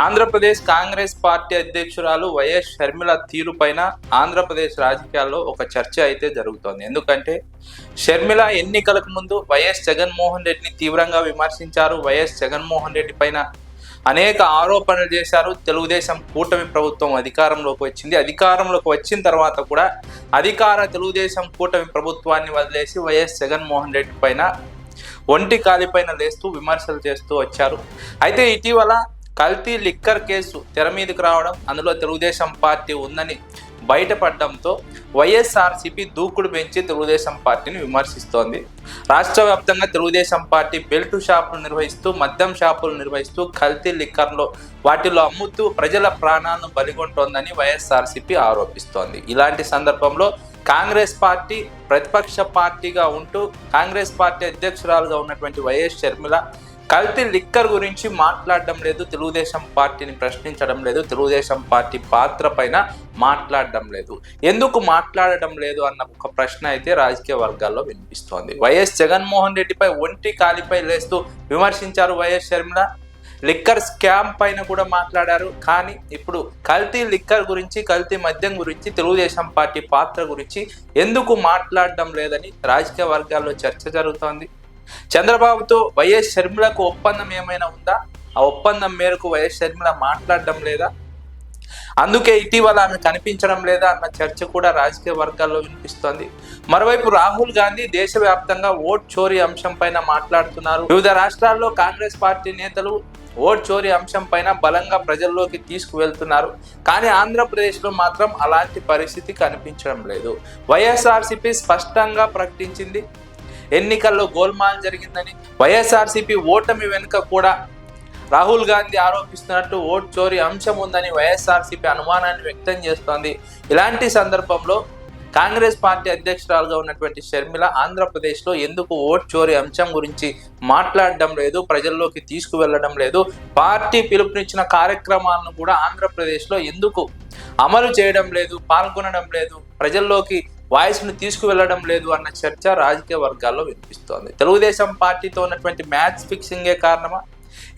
Andhra Pradesh Congress party అధ్యక్షురాలు YS Sharmila తీరుపైన ఆంధ్రప్రదేశ్ రాజకీయాల్లో ఒక చర్చ అయితే జరుగుతోంది. ఎందుకంటే షర్మిల ఎన్నికలకు ముందు వైఎస్ జగన్మోహన్ రెడ్డిని తీవ్రంగా విమర్శించారు. వైఎస్ జగన్మోహన్ రెడ్డి పైన అనేక ఆరోపణలు చేశారు. తెలుగుదేశం కూటమి ప్రభుత్వం అధికారంలోకి వచ్చింది. అధికారంలోకి వచ్చిన తర్వాత కూడా అధికార తెలుగుదేశం కూటమి ప్రభుత్వాన్ని వదిలేసి వైఎస్ జగన్మోహన్ రెడ్డి పైన ఒంటి కాలిపైన లేస్తూ విమర్శలు చేస్తూ వచ్చారు. అయితే ఇటీవల కల్తీ లిక్కర్ కేసు తెర మీదకి రావడం అందులో తెలుగుదేశం పార్టీ ఉందని బయటపడడంతో వైఎస్ఆర్సీపీ దూకుడు పెంచి తెలుగుదేశం పార్టీని విమర్శిస్తోంది. రాష్ట్ర వ్యాప్తంగా తెలుగుదేశం పార్టీ బెల్ట్ షాపులు నిర్వహిస్తూ మద్యం షాపులు నిర్వహిస్తూ కల్తీ లిక్కర్లో వాటిలో అమ్ముతూ ప్రజల ప్రాణాలను బలిగొంటోందని వైఎస్ఆర్సీపీ ఆరోపిస్తోంది. ఇలాంటి సందర్భంలో కాంగ్రెస్ పార్టీ ప్రతిపక్ష పార్టీగా ఉంటూ కాంగ్రెస్ పార్టీ అధ్యక్షురాలుగా ఉన్నటువంటి వైఎస్ షర్మిల కల్తీ లిక్కర్ గురించి మాట్లాడడం లేదు తెలుగుదేశం పార్టీని ప్రశ్నించడం లేదు తెలుగుదేశం పార్టీ పాత్ర పైన మాట్లాడడం లేదు. ఎందుకు మాట్లాడడం లేదు అన్న ఒక ప్రశ్న అయితే రాజకీయ వర్గాల్లో వినిపిస్తోంది. వైఎస్ జగన్మోహన్ రెడ్డిపై ఒంటి కాలిపై లేస్తూ విమర్శించారు వైఎస్ షర్మిల. లిక్కర్ స్కామ్ పైన కూడా మాట్లాడారు కానీ ఇప్పుడు కల్తీ లిక్కర్ గురించి కల్తీ మద్యం గురించి తెలుగుదేశం పార్టీ పాత్ర గురించి ఎందుకు మాట్లాడడం లేదని రాజకీయ వర్గాల్లో చర్చ జరుగుతోంది. చంద్రబాబుతో వైఎస్ షర్మిలకు ఒప్పందం ఏమైనా ఉందా? ఆ ఒప్పందం మేరకు వైఎస్ షర్మిల మాట్లాడడం లేదా? అందుకే ఇటీవల ఆమె కనిపించడం లేదా అన్న చర్చ కూడా రాజకీయ వర్గాల్లో వినిపిస్తోంది. మరోవైపు రాహుల్ గాంధీ దేశవ్యాప్తంగా ఓట్ చోరీ అంశం పైన మాట్లాడుతున్నారు. వివిధ రాష్ట్రాల్లో కాంగ్రెస్ పార్టీ నేతలు ఓట్ చోరీ అంశం పైన బలంగా ప్రజల్లోకి తీసుకువెళ్తున్నారు. కానీ ఆంధ్రప్రదేశ్లో మాత్రం అలాంటి పరిస్థితి కనిపించడం లేదు. వైఎస్ఆర్సీపీ స్పష్టంగా ప్రకటించింది ఎన్నికల్లో గోల్మాల్ జరిగిందని వైఎస్ఆర్సీపీ ఓటమి వెనుక కూడా రాహుల్ గాంధీ ఆరోపిస్తున్నట్టు ఓట్ చోరీ అంశం ఉందని వైఎస్ఆర్సీపీ అనుమానాన్ని వ్యక్తం చేస్తోంది. ఇలాంటి సందర్భంలో కాంగ్రెస్ పార్టీ అధ్యక్షురాలుగా ఉన్నటువంటి షర్మిల ఆంధ్రప్రదేశ్లో ఎందుకు ఓట్ చోరీ అంశం గురించి మాట్లాడడం లేదు ప్రజల్లోకి తీసుకువెళ్ళడం లేదు పార్టీ పిలుపునిచ్చిన కార్యక్రమాలను కూడా ఆంధ్రప్రదేశ్లో ఎందుకు అమలు చేయడం లేదు పాల్గొనడం లేదు ప్రజల్లోకి వాయిస్ను తీసుకువెళ్ళడం లేదు అన్న చర్చ రాజకీయ వర్గాల్లో వినిపిస్తోంది. తెలుగుదేశం పార్టీతో ఉన్నటువంటి మ్యాచ్ ఫిక్సింగే కారణమా?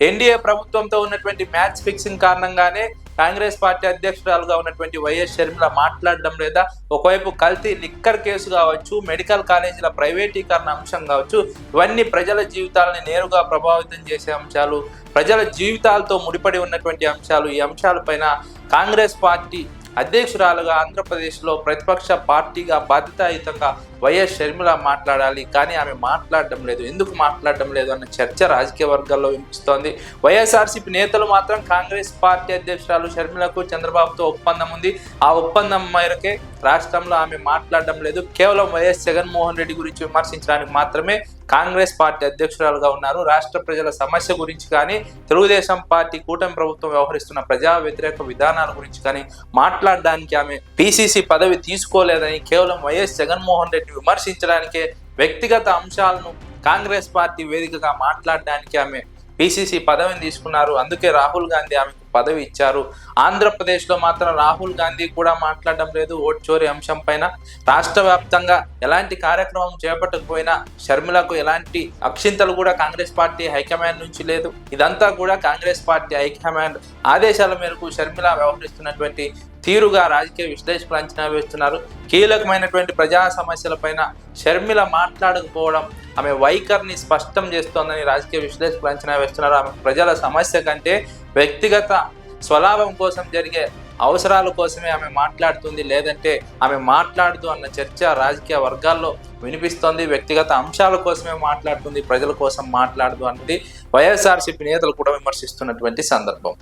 ఎన్డీఏ ప్రభుత్వంతో ఉన్నటువంటి మ్యాచ్ ఫిక్సింగ్ కారణంగానే కాంగ్రెస్ పార్టీ అధ్యక్షురాలుగా ఉన్నటువంటి వైఎస్ షర్మిల మాట్లాడడం లేదా ఒకవైపు కల్తీ లిక్కర్ కేసు కావచ్చు మెడికల్ కాలేజీల ప్రైవేటీకరణ అంశం కావచ్చు ఇవన్నీ ప్రజల జీవితాలని నేరుగా ప్రభావితం చేసే అంశాలు ప్రజల జీవితాలతో ముడిపడి ఉన్నటువంటి అంశాలు ఈ అంశాలపైన కాంగ్రెస్ పార్టీ అధ్యక్షురాలుగా ఆంధ్రప్రదేశ్లో ప్రతిపక్ష పార్టీగా బాధ్యతాయుతంగా వైఎస్ షర్మిల మాట్లాడాలి కానీ ఆమె మాట్లాడడం లేదు. ఎందుకు మాట్లాడడం లేదు అన్న చర్చ రాజకీయ వర్గాల్లో వినిపిస్తోంది. వైఎస్ఆర్సీపీ నేతలు మాత్రం కాంగ్రెస్ పార్టీ అధ్యక్షురాలు షర్మిలకు చంద్రబాబుతో ఒప్పందం ఉంది. ఆ ఒప్పందం మేరకే రాష్ట్రంలో ఆమె మాట్లాడడం లేదు. కేవలం వైఎస్ జగన్మోహన్ రెడ్డి గురించి విమర్శించడానికి మాత్రమే కాంగ్రెస్ పార్టీ అధ్యక్షురాలుగా ఉన్నారు. రాష్ట్ర ప్రజల సమస్య గురించి కానీ తెలుగుదేశం పార్టీ కూటమి ప్రభుత్వం వ్యవహరిస్తున్న ప్రజా వ్యతిరేక విధానాల గురించి కానీ మాట్లాడడానికి ఆమె పిసిసి పదవి తీసుకోలేదని కేవలం వైఎస్ జగన్మోహన్ రెడ్డి విమర్శించడానికే వ్యక్తిగత అంశాలను కాంగ్రెస్ పార్టీ వేదికగా మాట్లాడడానికి ఆమె పిసిసి పదవిని తీసుకున్నారు. అందుకే రాహుల్ గాంధీ ఆమెకు పదవి ఇచ్చారు. ఆంధ్రప్రదేశ్లో మాత్రం రాహుల్ గాంధీ కూడా మాట్లాడడం లేదు. ఓట్ చోరీ అంశం పైన రాష్ట్ర వ్యాప్తంగా ఎలాంటి కార్యక్రమం చేపట్టకపోయినా షర్మిలకు ఎలాంటి అక్షింతలు కూడా కాంగ్రెస్ పార్టీ హైకమాండ్ నుంచి లేదు. ఇదంతా కూడా కాంగ్రెస్ పార్టీ హైకమాండ్ ఆదేశాల మేరకు షర్మిల వ్యవహరిస్తున్నటువంటి తీరుగా రాజకీయ విశ్లేషకులు అంచనా వేస్తున్నారు. కీలకమైనటువంటి ప్రజా సమస్యలపైన షర్మిల మాట్లాడకపోవడం ఆమె వైఖరిని స్పష్టం చేస్తోందని రాజకీయ విశ్లేషకులు అంచనా వేస్తున్నారు. ఆమె ప్రజల సమస్య కంటే వ్యక్తిగత స్వలాభం కోసం జరిగే అవసరాల కోసమే ఆమె మాట్లాడుతుంది. లేదంటే ఆమె మాట్లాడుతూ అన్న చర్చ రాజకీయ వర్గాల్లో వినిపిస్తోంది. వ్యక్తిగత అంశాల కోసమే మాట్లాడుతుంది. ప్రజల కోసం మాట్లాడదు అన్నది వైఎస్ఆర్సీపీ నేతలు కూడా విమర్శిస్తున్నటువంటి సందర్భం.